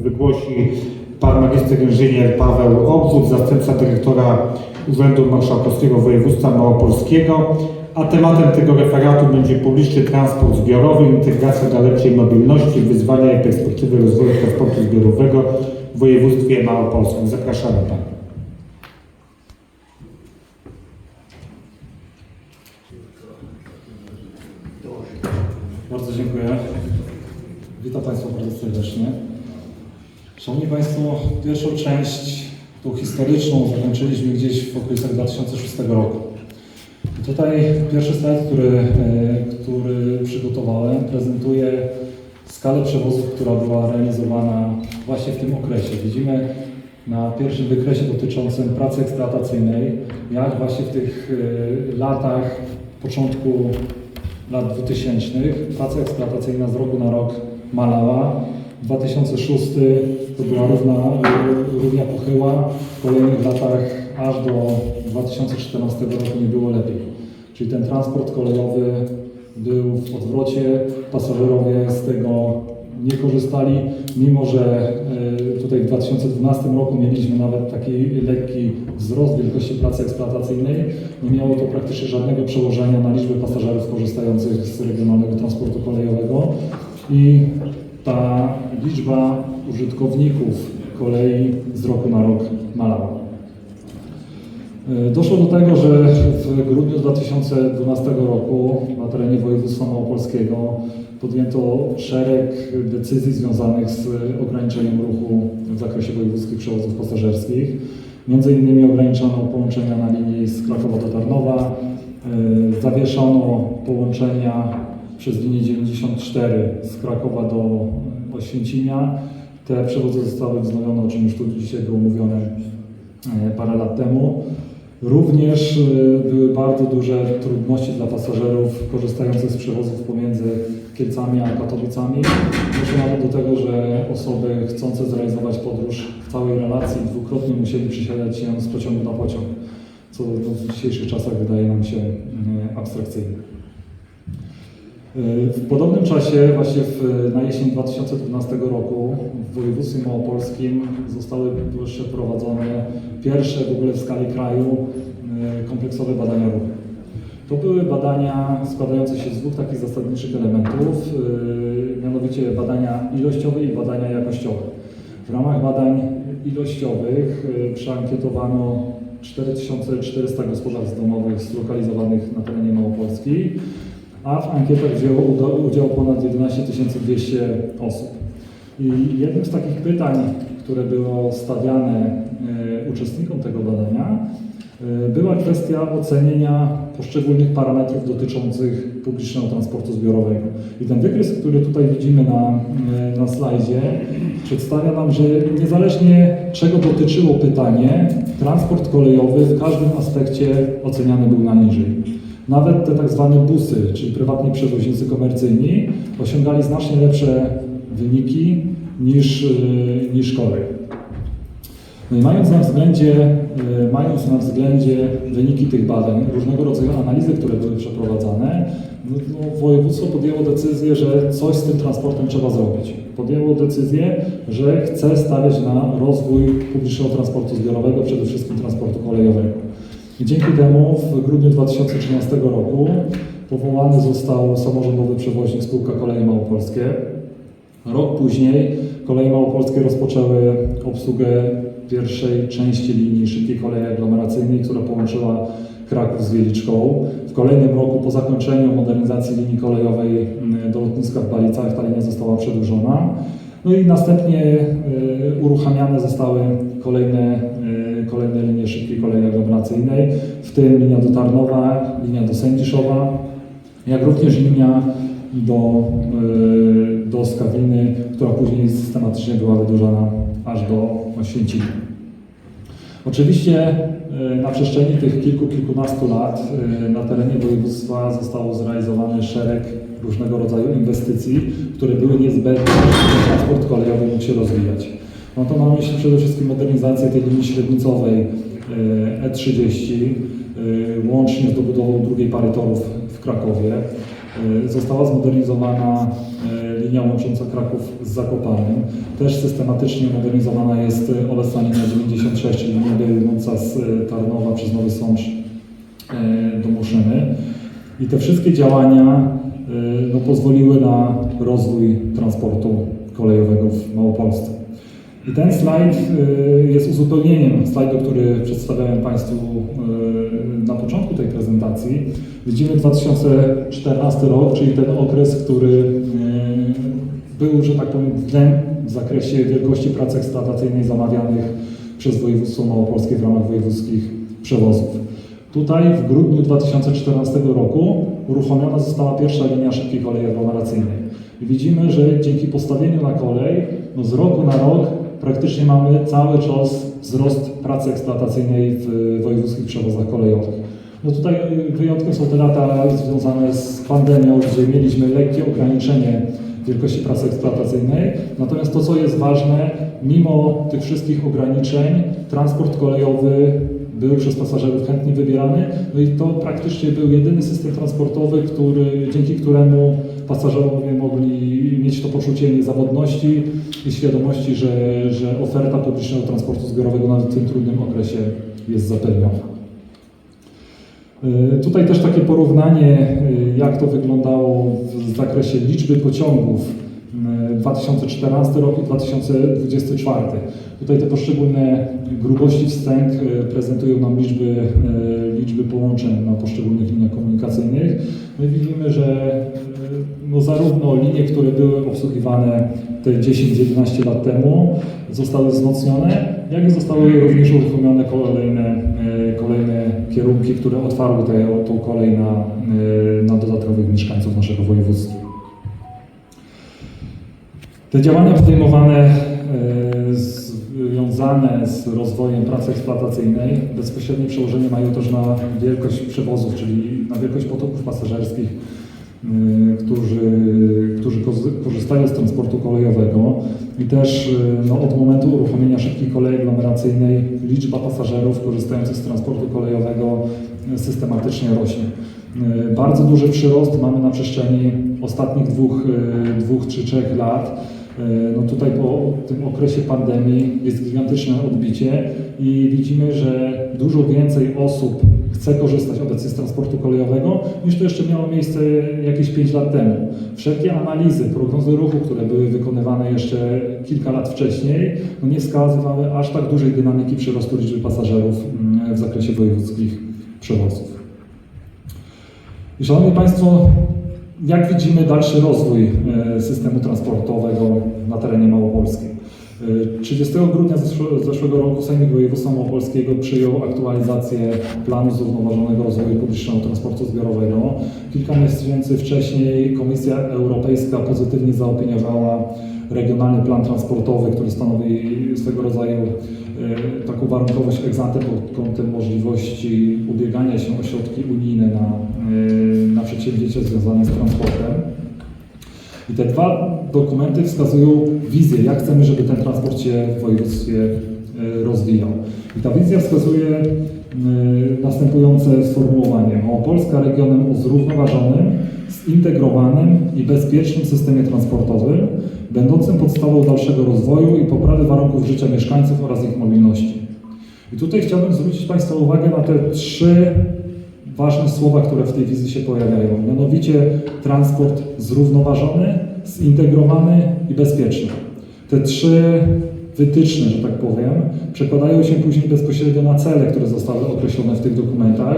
Wygłosi pan magister inżynier Paweł Obwód, zastępca dyrektora Urzędu Marszałkowskiego Województwa Małopolskiego, a tematem tego referatu będzie publiczny transport zbiorowy, integracja dla lepszej mobilności, wyzwania i perspektywy rozwoju transportu zbiorowego w województwie małopolskim. Zapraszamy pana. Bardzo dziękuję. Witam Państwa bardzo serdecznie. Szanowni Państwo, pierwszą część, tą historyczną, zakończyliśmy gdzieś w okolicach 2006 roku. I tutaj pierwszy slajd, który, e, który przygotowałem, prezentuje skalę przewozów, która była realizowana właśnie w tym okresie. Widzimy na pierwszym wykresie dotyczącym pracy eksploatacyjnej, jak właśnie w tych e, latach, początku lat 2000 praca eksploatacyjna z roku na rok malała. 2006 to była równa, równia pochyła. W kolejnych latach aż do 2014 roku nie było lepiej. Czyli ten transport kolejowy był w odwrocie, pasażerowie z tego nie korzystali, mimo że e, tutaj w 2012 roku mieliśmy nawet taki lekki wzrost wielkości pracy eksploatacyjnej. Nie miało to praktycznie żadnego przełożenia na liczbę pasażerów korzystających z regionalnego transportu kolejowego i ta liczba użytkowników kolei z roku na rok malała. E, Doszło do tego, że w grudniu 2012 roku na terenie województwa małopolskiego podjęto szereg decyzji związanych z ograniczeniem ruchu w zakresie wojewódzkich przewozów pasażerskich. Między innymi ograniczono połączenia na linii z Krakowa do Tarnowa, e, zawieszono połączenia przez linię 94 z Krakowa do Oświęcimia. Te przewozy zostały wznowione, o czym już tu dzisiaj było mówione e, parę lat temu. Również y, były bardzo duże trudności dla pasażerów korzystających z przewozów pomiędzy Kielcami a Katowicami. Doszło do tego, że osoby chcące zrealizować podróż w całej relacji dwukrotnie musieli przesiadać się z pociągu na pociąg, co w dzisiejszych czasach wydaje nam się y, abstrakcyjne. W podobnym czasie, właśnie w, na jesień 2012 roku w województwie małopolskim zostały przeprowadzone pierwsze w ogóle w skali kraju e, kompleksowe badania ruchu. To były badania składające się z dwóch takich zasadniczych elementów, e, mianowicie badania ilościowe i badania jakościowe. W ramach badań ilościowych e, przeankietowano 4400 gospodarstw domowych zlokalizowanych na terenie Małopolski a w ankietach wzięło udział ponad 11 200 osób. I jednym z takich pytań, które było stawiane e, uczestnikom tego badania, e, była kwestia ocenienia poszczególnych parametrów dotyczących publicznego transportu zbiorowego. I ten wykres, który tutaj widzimy na, e, na slajdzie, przedstawia nam, że niezależnie czego dotyczyło pytanie, transport kolejowy w każdym aspekcie oceniany był na niżej. Nawet te tak zwane busy, czyli prywatni przewoźnicy komercyjni, osiągali znacznie lepsze wyniki niż, yy, niż kolej. No i mając na względzie, yy, mając na względzie wyniki tych badań, różnego rodzaju analizy, które były przeprowadzane, no, no, województwo podjęło decyzję, że coś z tym transportem trzeba zrobić. Podjęło decyzję, że chce stawiać na rozwój publicznego transportu zbiorowego, przede wszystkim transportu kolejowego. Dzięki temu w grudniu 2013 roku powołany został samorządowy przewoźnik spółka Koleje Małopolskie. Rok później Koleje Małopolskie rozpoczęły obsługę pierwszej części linii szybkiej kolei aglomeracyjnej, która połączyła Kraków z Wieliczką. W kolejnym roku po zakończeniu modernizacji linii kolejowej mm, do lotniska w Balicach ta linia została przedłużona. No i następnie y, uruchamiane zostały kolejne, kolejne linie szybkiej kolei aglomeracyjnej, w tym linia do Tarnowa, linia do Sędziszowa, jak również linia do, y, do Skawiny, która później systematycznie była wydłużana aż do Oświęcimia. Oczywiście e, na przestrzeni tych kilku, kilkunastu lat e, na terenie województwa zostało zrealizowany szereg różnego rodzaju inwestycji, które były niezbędne, żeby transport kolejowy mógł się rozwijać. No to mam na myśli przede wszystkim modernizację tej linii średnicowej e, E30, e, łącznie z dobudową drugiej pary torów w Krakowie. E, Została zmodernizowana e, linia łącząca Kraków z Zakopanem. Też systematycznie modernizowana jest e, Olesanica 96, czyli linia biegnąca z e, Tarnowa przez Nowy Sącz e, do Muszyny. I te wszystkie działania e, no, pozwoliły na rozwój transportu kolejowego w Małopolsce. I ten slajd y, jest uzupełnieniem slajdu, który przedstawiałem Państwu y, na początku tej prezentacji. Widzimy 2014 rok, czyli ten okres, który y, był, że tak powiem, dnem w zakresie wielkości prac eksploatacyjnej zamawianych przez województwo małopolskie w ramach wojewódzkich przewozów. Tutaj w grudniu 2014 roku uruchomiona została pierwsza linia szybkiej kolei aglomeracyjnej. Widzimy, że dzięki postawieniu na kolej, no z roku na rok praktycznie mamy cały czas wzrost pracy eksploatacyjnej w wojewódzkich przewozach kolejowych. No tutaj y, wyjątkiem są te lata związane z pandemią, gdzie mieliśmy lekkie ograniczenie wielkości pracy eksploatacyjnej. Natomiast to, co jest ważne, mimo tych wszystkich ograniczeń, transport kolejowy był przez pasażerów chętnie wybierany, no i to praktycznie był jedyny system transportowy, który, dzięki któremu pasażerowie mogli mieć to poczucie niezawodności i świadomości, że, że oferta publicznego transportu zbiorowego nawet w tym trudnym okresie jest zapewniona. Y, Tutaj też takie porównanie, y, jak to wyglądało w zakresie liczby pociągów y, 2014 rok i 2024. Tutaj te poszczególne grubości wstęg prezentują nam liczby, liczby połączeń na poszczególnych liniach komunikacyjnych. I widzimy, że no zarówno linie, które były obsługiwane te 10-11 lat temu, zostały wzmocnione, jak i zostały również uruchomione kolejne, e, kolejne kierunki, które otwarły tę tą kolej na, e, na dodatkowych mieszkańców naszego województwa. Te działania podejmowane e, związane z rozwojem pracy eksploatacyjnej bezpośrednie przełożenie mają też na wielkość przewozów, czyli na wielkość potoków pasażerskich, którzy, którzy kozy- korzystają z transportu kolejowego i też y, no, od momentu uruchomienia szybkiej kolei aglomeracyjnej liczba pasażerów korzystających z transportu kolejowego y, systematycznie rośnie. Bardzo duży przyrost mamy na przestrzeni ostatnich dwóch, dwóch czy trzech lat. E, No tutaj po tym okresie pandemii jest gigantyczne odbicie i widzimy, że dużo więcej osób chce korzystać obecnie z transportu kolejowego niż to jeszcze miało miejsce jakieś 5 lat temu. Wszelkie analizy, prognozy ruchu, które były wykonywane jeszcze kilka lat wcześniej, no nie wskazywały aż tak dużej dynamiki przyrostu liczby pasażerów mm, w zakresie wojewódzkich przewozów. I Szanowni Państwo, jak widzimy dalszy rozwój e, systemu transportowego na terenie Małopolski? E, 30 grudnia zeszłe- zeszłego roku Sejmik Województwa Małopolskiego przyjął aktualizację planu zrównoważonego rozwoju publicznego transportu zbiorowego. Kilka miesięcy wcześniej Komisja Europejska pozytywnie zaopiniowała regionalny plan transportowy, który stanowi swego rodzaju e, taką warunkowość ex pod kątem możliwości ubiegania się o środki unijne na, e, na przedsięwzięcia związane z transportem. I te dwa dokumenty wskazują wizję, jak chcemy, żeby ten transport się w województwie e, rozwijał. I ta wizja wskazuje e, następujące sformułowanie. Małopolska regionem o zrównoważonym, zintegrowanym i bezpiecznym systemie transportowym, będącym podstawą dalszego rozwoju i poprawy warunków życia mieszkańców oraz ich mobilności. I tutaj chciałbym zwrócić Państwa uwagę na te trzy ważne słowa, które w tej wizji się pojawiają. Mianowicie transport zrównoważony, zintegrowany i bezpieczny. Te trzy wytyczne, że tak powiem, przekładają się później bezpośrednio na cele, które zostały określone w tych dokumentach,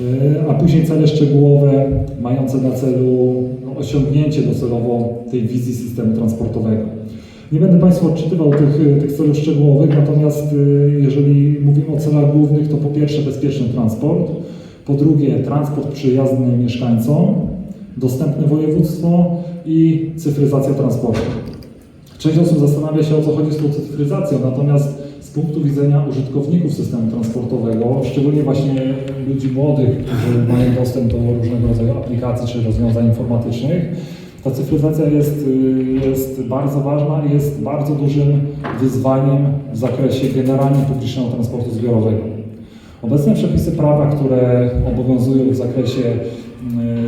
yy, a później cele szczegółowe mające na celu no, osiągnięcie docelowo tej wizji systemu transportowego. Nie będę Państwu odczytywał tych, tych celów szczegółowych, natomiast y, jeżeli mówimy o celach głównych, to po pierwsze bezpieczny transport, po drugie transport przyjazny mieszkańcom, dostępne województwo i cyfryzacja transportu. Część osób zastanawia się o co chodzi z tą cyfryzacją, natomiast z punktu widzenia użytkowników systemu transportowego, szczególnie właśnie ludzi młodych, którzy mają dostęp do różnego rodzaju aplikacji czy rozwiązań informatycznych, ta cyfryzacja jest, y, jest bardzo ważna i jest bardzo dużym wyzwaniem w zakresie generalnie publicznego transportu zbiorowego. Obecne przepisy prawa, które obowiązują w zakresie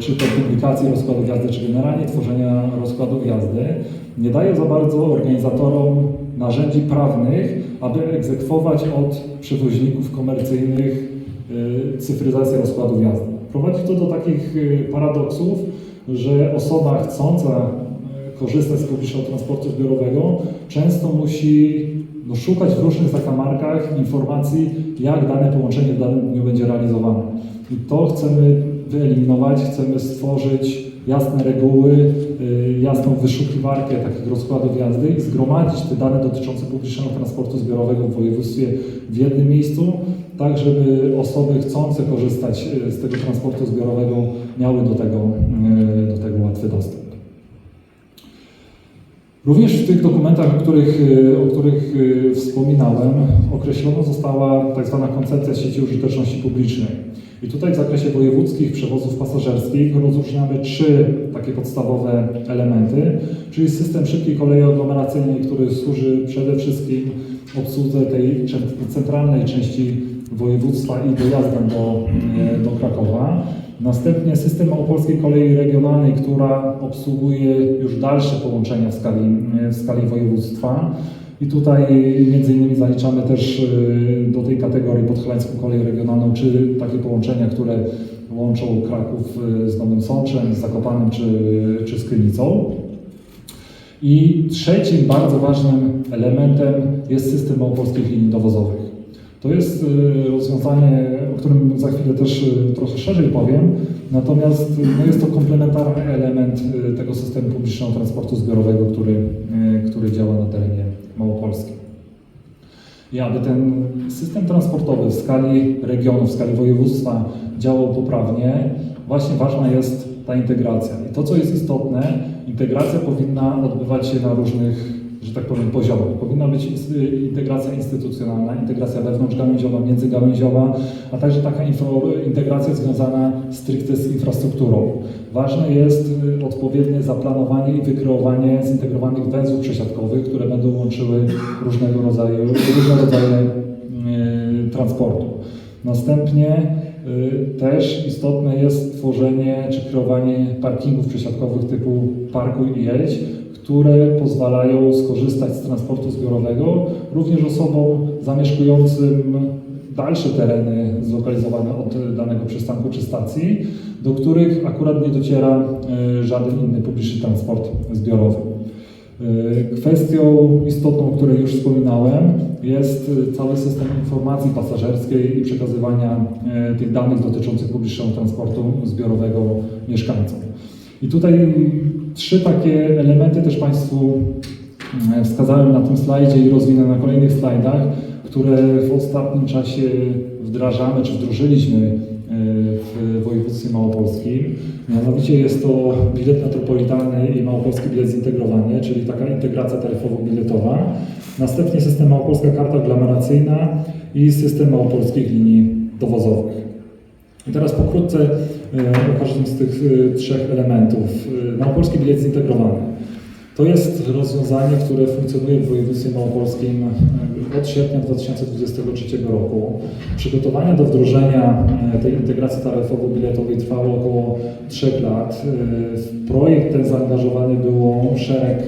czy to publikacji rozkładów jazdy, czy generalnie tworzenia rozkładów jazdy, nie dają za bardzo organizatorom narzędzi prawnych, aby egzekwować od przewoźników komercyjnych y, cyfryzację rozkładów jazdy. Prowadzi to do takich y, paradoksów, że osoba chcąca korzystać z publicznego transportu zbiorowego często musi no, szukać w różnych zakamarkach informacji, jak dane połączenie w danym dniu będzie realizowane. I to chcemy wyeliminować, chcemy stworzyć jasne reguły, y, jasną wyszukiwarkę takich rozkładów jazdy i zgromadzić te dane dotyczące publicznego transportu zbiorowego w województwie w jednym miejscu, tak żeby osoby chcące korzystać y, z tego transportu zbiorowego miały do tego, y, do tego łatwy dostęp. Również w tych dokumentach, o których, o których wspominałem, określona została tak zwana koncepcja sieci użyteczności publicznej. I tutaj w zakresie wojewódzkich przewozów pasażerskich rozróżniamy trzy takie podstawowe elementy, czyli system szybkiej kolei aglomeracyjnej, który służy przede wszystkim obsłudze tej centralnej części województwa i dojazdem do, y, do Krakowa. Następnie system Małopolskiej Kolei Regionalnej, która obsługuje już dalsze połączenia w skali, w skali województwa. I tutaj między innymi zaliczamy też y, do tej kategorii podhalańską kolej regionalną, czy takie połączenia, które łączą Kraków y, z Nowym Sączem, z Zakopanem czy, czy z Krynicą. I trzecim bardzo ważnym elementem jest system małopolskich linii dowozowych. To jest y, rozwiązanie, o którym za chwilę też trochę szerzej powiem, natomiast no jest to komplementarny element tego systemu publicznego transportu zbiorowego, który, który działa na terenie Małopolski. I aby ten system transportowy w skali regionu, w skali województwa działał poprawnie, właśnie ważna jest ta integracja. I to, co jest istotne, integracja powinna odbywać się na różnych, że tak powiem, poziomach. Powinna być ins- integracja instytucjonalna, integracja wewnątrzgałęziowa, międzygałęziowa, a także taka integracja związana stricte z infrastrukturą. Ważne jest y, odpowiednie zaplanowanie i wykreowanie zintegrowanych węzłów przesiadkowych, które będą łączyły różnego rodzaju, różne rodzaje y, transportu. Następnie y, też istotne jest tworzenie czy kreowanie parkingów przesiadkowych typu parkuj i jedź, które pozwalają skorzystać z transportu zbiorowego również osobom zamieszkującym dalsze tereny zlokalizowane od danego przystanku czy stacji, do których akurat nie dociera y, żaden inny publiczny transport zbiorowy. Y, Kwestią istotną, o której już wspominałem, jest y, cały system informacji pasażerskiej i przekazywania tych danych dotyczących publicznego transportu zbiorowego mieszkańcom. I tutaj trzy takie elementy też Państwu y, wskazałem na tym slajdzie i rozwinę na kolejnych slajdach, które w ostatnim czasie wdrażamy czy wdrożyliśmy y, w województwie małopolskim. Mianowicie jest to bilet metropolitalny i małopolski bilet zintegrowany, czyli taka integracja taryfowo-biletowa. Następnie system małopolska karta aglomeracyjna i system małopolskich linii dowozowych. I teraz pokrótce o każdym z tych y, trzech elementów. Y, Małopolski bilet zintegrowany. To jest rozwiązanie, które funkcjonuje w województwie małopolskim e, od sierpnia 2023 roku. Przygotowania do wdrożenia e, tej integracji taryfowo-biletowej trwały około 3 lat. E, W projekt ten zaangażowany było szereg,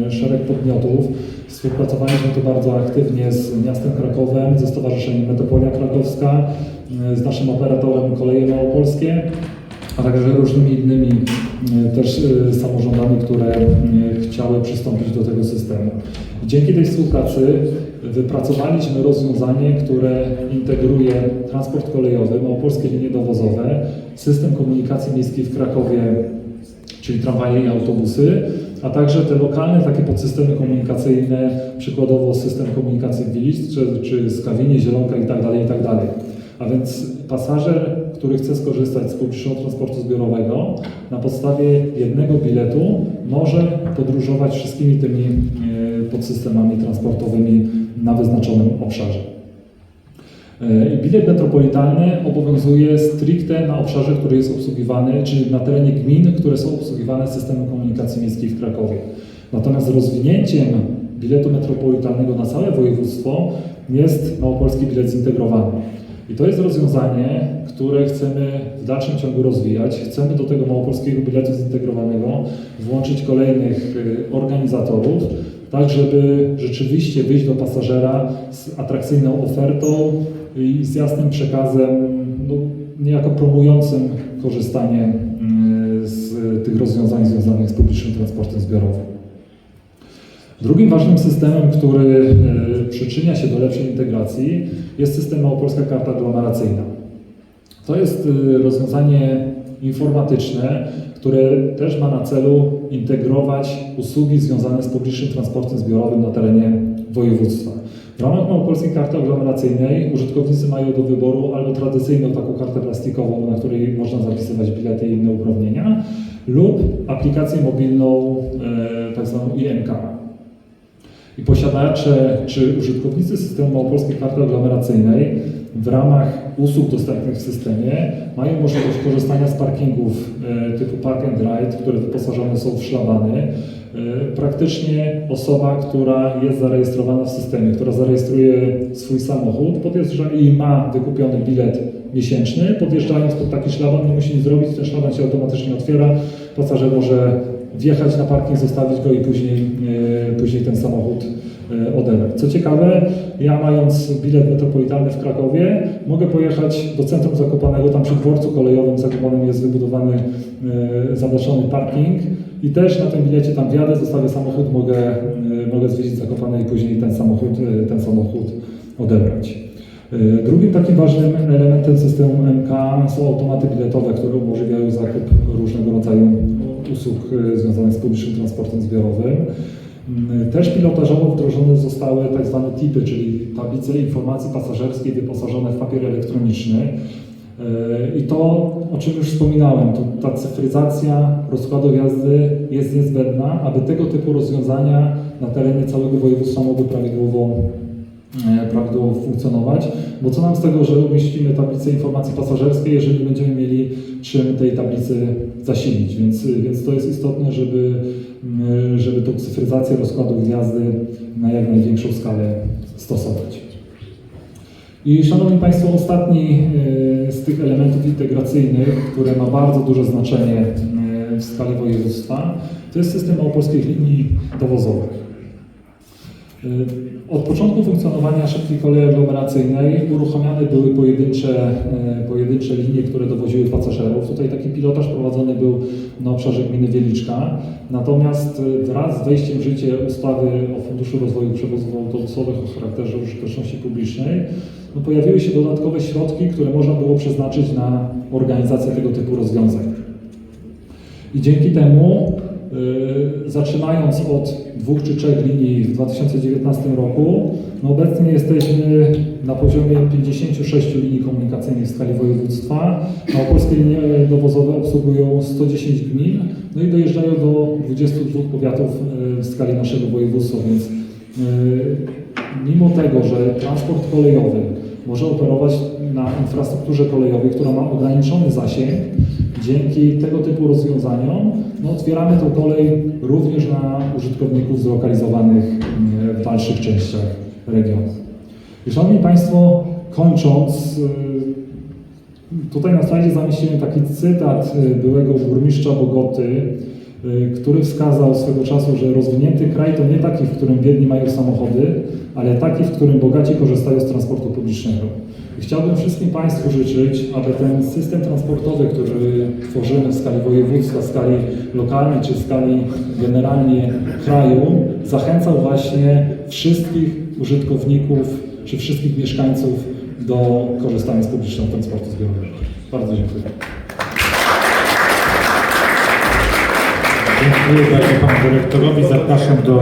mm, szereg podmiotów. Współpracowaliśmy tu bardzo aktywnie z miastem Krakowem, ze Stowarzyszeniem Metropolia Krakowska, e, z naszym operatorem Koleje Małopolskie, a także różnymi innymi e, też e, samorządami, które e, chciały przystąpić do tego systemu. Dzięki tej współpracy wypracowaliśmy rozwiązanie, które integruje transport kolejowy, małopolskie linie dowozowe, system komunikacji miejskiej w Krakowie, czyli tramwaje i autobusy, a także te lokalne takie podsystemy komunikacyjne, przykładowo system komunikacji w Wielic, czy, Skawinie, Zielonka itd., itd. A więc pasażer, który chce skorzystać z publicznego transportu zbiorowego, na podstawie jednego biletu może podróżować wszystkimi tymi e, podsystemami transportowymi na wyznaczonym obszarze. E, I Bilet metropolitalny obowiązuje stricte na obszarze, który jest obsługiwany, czyli na terenie gmin, które są obsługiwane systemem komunikacji miejskiej w Krakowie. Natomiast rozwinięciem biletu metropolitalnego na całe województwo jest małopolski bilet zintegrowany. I to jest rozwiązanie, które chcemy w dalszym ciągu rozwijać. Chcemy do tego małopolskiego biletu zintegrowanego włączyć kolejnych y, organizatorów, tak żeby rzeczywiście wyjść do pasażera z atrakcyjną ofertą i z jasnym przekazem, no, niejako promującym korzystanie y, z tych rozwiązań związanych z publicznym transportem zbiorowym. Drugim ważnym systemem, który e, przyczynia się do lepszej integracji, jest system Małopolska Karta Aglomeracyjna. To jest e, rozwiązanie informatyczne, które też ma na celu integrować usługi związane z publicznym transportem zbiorowym na terenie województwa. W ramach Małopolskiej Karty Aglomeracyjnej użytkownicy mają do wyboru albo tradycyjną taką kartę plastikową, na której można zapisywać bilety i inne uprawnienia, lub aplikację mobilną, e, tak zwaną IMK. I posiadacze czy użytkownicy systemu Małopolskiej Karty Aglomeracyjnej w ramach usług dostępnych w systemie mają możliwość korzystania z parkingów e, typu Park and Ride, które wyposażone są w szlabany. E, Praktycznie osoba, która jest zarejestrowana w systemie, która zarejestruje swój samochód, podjeżdża i ma wykupiony bilet miesięczny, podjeżdżając pod taki szlaban, nie musi nic zrobić, ten szlaban się automatycznie otwiera, pasażer może wjechać na parking, zostawić go i później, e, później ten samochód e, odebrać. Co ciekawe, ja mając bilet metropolitalny w Krakowie, mogę pojechać do centrum Zakopanego, tam przy dworcu kolejowym Zakopanem jest wybudowany, e, zadaszony parking i też na tym bilecie tam wjadę, zostawię samochód, mogę, e, mogę zwiedzić Zakopane i później ten samochód, ten samochód odebrać. Drugim takim ważnym elementem systemu MK są automaty biletowe, które umożliwiają zakup różnego rodzaju usług związanych z publicznym transportem zbiorowym. Mm, Też pilotażowo wdrożone zostały tak zwane TIPy, czyli tablice informacji pasażerskiej wyposażone w papier elektroniczny. E, I to, o czym już wspominałem, to ta cyfryzacja rozkładu jazdy jest niezbędna, aby tego typu rozwiązania na terenie całego województwa mogły prawidłowo prawidłowo funkcjonować, bo co nam z tego, że umieścimy tablicę informacji pasażerskiej, jeżeli nie będziemy mieli czym tej tablicy zasilić, więc, więc to jest istotne, żeby, mm, żeby tą cyfryzację rozkładów jazdy na jak największą skalę stosować. I Szanowni Państwo, ostatni e, z tych elementów integracyjnych, które ma bardzo duże znaczenie e, w skali województwa, to jest system małopolskich linii dowozowych. Y, Od początku funkcjonowania szybkiej kolei aglomeracyjnej uruchamiane były pojedyncze, e, pojedyncze linie, które dowoziły pasażerów. Tutaj taki pilotaż prowadzony był na obszarze gminy Wieliczka. Natomiast e, wraz z wejściem w życie ustawy o Funduszu Rozwoju Przewozów Autobusowych o charakterze użyteczności publicznej no pojawiły się dodatkowe środki, które można było przeznaczyć na organizację tego typu rozwiązań. I dzięki temu, zaczynając od dwóch czy trzech linii w 2019 roku, no obecnie jesteśmy na poziomie 56 linii komunikacyjnych w skali województwa. Małopolskie linie dowozowe obsługują 110 gmin, no i dojeżdżają do 22 powiatów y, w skali naszego województwa, więc y, mimo tego, że transport kolejowy może operować na infrastrukturze kolejowej, która ma ograniczony zasięg, dzięki tego typu rozwiązaniom no, otwieramy tą kolej również na użytkowników zlokalizowanych mm, w dalszych częściach regionu. Szanowni Państwo, kończąc, y, tutaj na slajdzie zamieściłem taki cytat y, byłego burmistrza Bogoty, y, który wskazał swego czasu, że rozwinięty kraj to nie taki, w którym biedni mają samochody, ale taki, w którym bogaci korzystają z transportu publicznego. Chciałbym wszystkim Państwu życzyć, aby ten system transportowy, który tworzymy w skali województwa, w skali lokalnej czy w skali generalnie kraju, zachęcał właśnie wszystkich użytkowników czy wszystkich mieszkańców do korzystania z publicznego transportu zbiorowego. Bardzo dziękuję. Dziękuję bardzo panu dyrektorowi. Zapraszam do